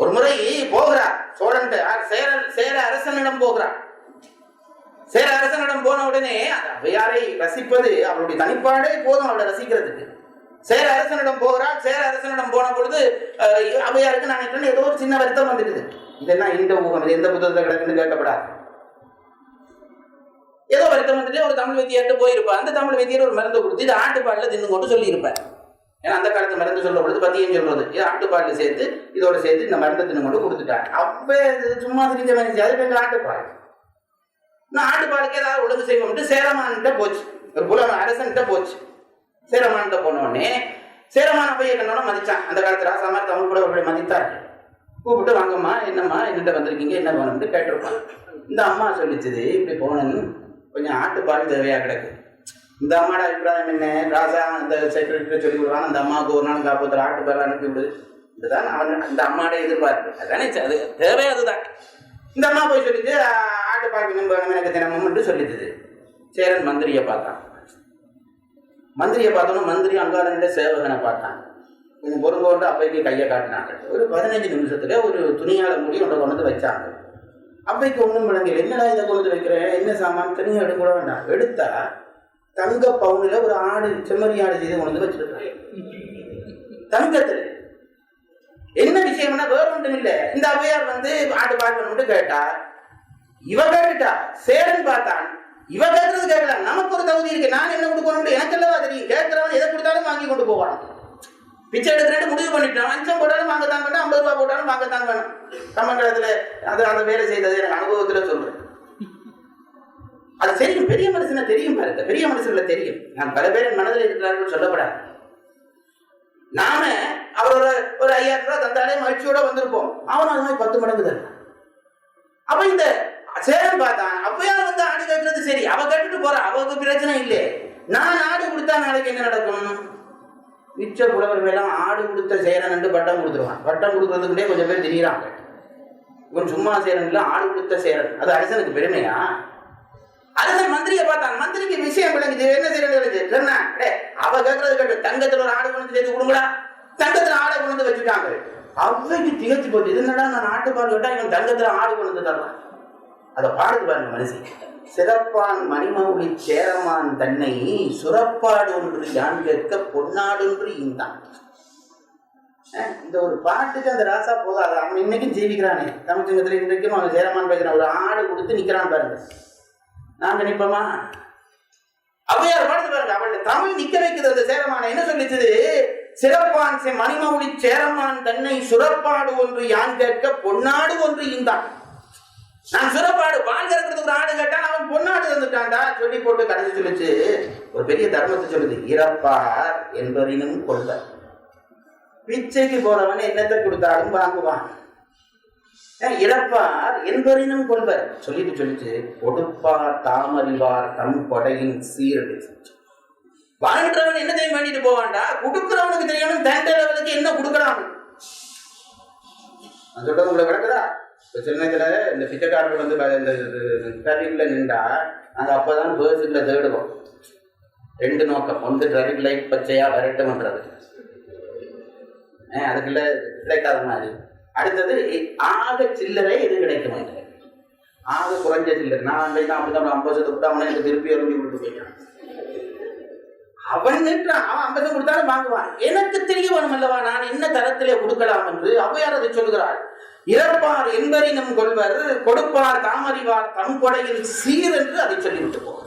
ஒரு முறை போகிறார். சோழன் சேர சேர அரசனிடம் போகிறார். சேர அரசனிடம் போன உடனே அந்த ரசிப்பது அவளுடைய தனிப்பாடே போதும் அவளை ரசிக்கிறதுக்கு. சேர அரசனிடம் போகிறாள் சேர அரசனிடம் போன பொழுது அவையாருக்கு நான் ஏதோ ஒரு சின்ன வருத்தம் வந்துடுது இதெல்லாம் இந்த ஊகம் இது எந்த புத்தகத்தை கிடக்குன்னு கேட்கப்படாது. ஏதோ வருத்தம் வந்துட்டு ஒரு தமிழ் வைத்தியர்கிட்ட போயிருப்பா அந்த தமிழ் வைத்தியர் ஒரு மருந்து கொடுத்து இது ஆட்டுப்பாலில் தின்னு கொண்டு சொல்லியிருப்பேன் ஏன்னா அந்த காலத்து மருந்து சொல்ல பொழுது பத்தியம் சொல்றது இது ஆட்டுப்பாலில் சேர்த்து இதோட சேர்த்து இந்த மருந்து தின்னு கொண்டு கொடுத்துட்டாங்க. அப்பவே இது சும்மா தெரிஞ்ச மாதிரி அது எங்க ஆட்டுப்பால். நான் ஆட்டுப்பாலுக்கு ஏதாவது ஒழுங்கு செய்வோம்ட்டு சேரமான்கிட்ட போச்சு. ஒரு புலவன் அரசன்கிட்ட போச்சு. சேரமான்கிட்ட போன உடனே சேரமான போய் என்னோட மதிச்சான். அந்த காலத்து ராசாமார் தமிழ் கூட அவர்களை மதித்தார்கள். கூப்பிட்டு வாங்கம்மா என்னம்மா என்னட்ட வந்திருக்கீங்க என்ன வேணும்னு கேட்டிருப்பான். இந்த அம்மா சொல்லிச்சது இப்படி போனேன்னு கொஞ்சம் ஆட்டுப்பால் தேவையா கிடக்கு. இந்த அம்மாட அபிப்பிராயம் என்ன? ராசா அந்த செக்ரட்டரி சொல்லி விடுவான் அந்த அம்மாவுக்கு ஒரு நாள் காப்பத்தில் ஆட்டுப்பால் அனுப்பி விடுது இதுதான் அவன் அந்த அம்மாவோட எதிர்பார்ப்பு. அதானே அது தேவை அதுதான். இந்த அம்மா போய் சொல்லிட்டு ஆட்டு வேணும் வேணும் எனக்கு தினமும் சொல்லிட்டுது. சேரன் மந்திரியை பார்த்தான். மந்திரியை பார்த்தோன்னா மந்திரி அங்காளனிட சேவகனை பார்த்தான். கொஞ்சம் பொறுங்கோண்டு அப்பைக்கு கையை காட்டினாங்க ஒரு பதினஞ்சு நிமிஷத்துல ஒரு துணியால முடி ஒன்றை கொண்டு வந்து வச்சாங்க. அப்பைக்கு ஒன்றும் விளங்கல. என்னடா இதை கொண்டு வந்து வைக்கிறேன் என்ன சாமான்? துணியை எடுக்க கூட வேண்டாம். எடுத்தா தங்க பவுனில் ஒரு ஆடு செம்மறி ஆடு செய்து கொண்டு வந்து வச்சிருக்காங்க தங்கத்தில். என்ன விஷயம்னா வேற ஒன்றும் இல்லை. இந்த அவையார் வந்து ஆடு பார்க்கணும்னு கேட்டா இவ கேட்டுட்டா. சேரன் பார்த்தான். இவ கேட்கறது கேட்கல நமக்கு ஒரு தகுதி இருக்கு. நான் என்ன கொடுக்கணும் எனக்கு அல்லவா தெரியும். கேட்கிறவன் எதை கொடுத்தாலும் வாங்கி கொண்டு போவான். பிச்சை எடுக்கிறேன்னு முடிவு பண்ணிட்டான். அஞ்சம் போட்டாலும் வாங்கத்தான் வேணும். ஐம்பது ரூபா போட்டாலும் வாங்கத்தான் வேணும். கம்மங்கலத்துல அது அந்த வேலை செய்தது எனக்கு அனுபவத்துல சொல்றேன். அது தெரியும் பெரிய மனுஷனை தெரியும் பாருங்க பெரிய மனுஷர்களை தெரியும். நான் பல பேரின் மனதில் இருக்கிறார்கள் சொல்லப்படாது நாம அவர் ஒரு ஒரு ஐயாயிரம் ரூபாய் தந்தாலே மகிழ்ச்சியோட வந்திருப்போம். அவன் அது மாதிரி பத்து மடங்கு தான் அப்ப இந்த சேரன் பார்த்தான் அப்பயார் வந்து ஆடு கட்டுறது சரி அவ கட்டுட்டு போறா அவளுக்கு பிரச்சனை இல்லை. நான் ஆடு கொடுத்தா நாளைக்கு என்ன நடக்கும்? மிச்ச புலவர்கள் எல்லாம் ஆடு கொடுத்த சேரன் என்று பட்டம் கொடுத்துருவான். பட்டம் கொடுக்கறதுக்குள்ளே கொஞ்சம் பேர் திரியிறாங்க. இவன் சும்மா சேரன் இல்லை ஆடு கொடுத்த சேரன். அது அரசனுக்கு பெருமையா? அரசன் மந்திரியை பார்த்தான். மந்திரிக்கு விஷயம் விளங்குது. என்ன செய்யறது விளங்குது சொன்னா அவ கேட்கறது கேட்டு தங்கத்துல ஒரு ஆடு கொண்டு செய்து கொடுங்களா தங்கத்துல ஆடை கொண்டு வந்து வச்சுட்டாங்க. அவைக்கு திகச்சு போச்சு. என்னடா நான் ஆட்டுப்பால் கேட்டா இவன் தங்கத்துல ஆடு கொண்டு வந்து அதை பாடுது பாருங்க மனசு. சிறப்பான் மணிமௌலி சேரமான் தன்னை சுரப்பாடு ஒன்று யான் கேட்க பொன்னாடொன்று இந்தான். இந்த ஒரு பாட்டுக்கு அந்த ராசா போதாது? அவன் இன்னைக்கும் ஜீவிக்கிறானே. தமிழ்ச்சங்கத்துல இன்றைக்கும் அவன் சேரமான் பேசுறான் ஒரு ஆடு கொடுத்து நிக்கிறான் பாருங்க. நாங்க நிப்போமா அவையார் பாடுது பாருங்க அவளுடைய தமிழ் நிக்க வைக்குது அந்த சேரமான. என்ன சொல்லிச்சது? சிறப்பான் செ- மணிமௌலி சேரமான் தன்னை சுரப்பாடு ஒன்று யான் கேட்க பொன்னாடு ஒன்று இந்தான். நான் சுரப்பாடு பால் கறக்கிறதுக்கு ஒரு ஆடு கேட்டான் அவன் பொன்னாடு தந்துட்டான்டா சொல்லி போட்டு கடைசி சொல்லிச்சு. ஒரு பெரிய தர்மத்தை சொல்லுது இறப்பார் என்பதினும் கொள்வர். பிச்சைக்கு போறவன் என்னத்தை கொடுத்தாலும் வாங்குவான். ஏன் என்பரினும் கொள்வர்? சொல்லிட்டு சொல்லிட்டு ஒடுப்பார் தாமறிவார் தம் கொடையின் சீரடி. வாழ்கிறவன் என்ன தெரியும் வேண்டிட்டு போவான்டா? கொடுக்கிறவனுக்கு தெரியணும் தேண்ட லெவலுக்கு என்ன கொடுக்கலாம் நான் சொல்றது உங்களை கிடக்குதா? இப்போ சில நேரத்தில் இந்த பிச்சைக்காரர்கள் வந்து இந்த டிராஃபிக்கில் நின்றா நாங்கள் அப்போ தான் பேர்ஸுக்குள்ள தேடுவோம். ரெண்டு நோக்கம். ஒன்று டிராஃபிக் லைட் பச்சையாக வரட்டும்ன்றது ஏன் அதுக்குள்ள கிடைக்காத மாதிரி. அடுத்தது ஆக சில்லறை எது கிடைக்கும் மாட்டேன் ஆக குறைஞ்ச சில்லறை. நான் அன்றைக்கு தான் அப்படிதான் ஐம்பது கொடுத்தா அவனை எனக்கு திருப்பி எறிஞ்சு கொடுத்து போயிட்டான். அவன் அவன் ஐம்பது கொடுத்தாலும் வாங்குவான். எனக்கு தெரிய வேணும் அல்லவா? நான் என்ன தரத்திலே கொடுக்கலாம் என்று அவையார் அதை சொல்கிறாள் இறப்பார் என்பரினும் கொள்வர் கொடுப்பார் தாமறிவார் தம் கொடையில் சீர் என்று அதை சொல்லிவிட்டு போவார்.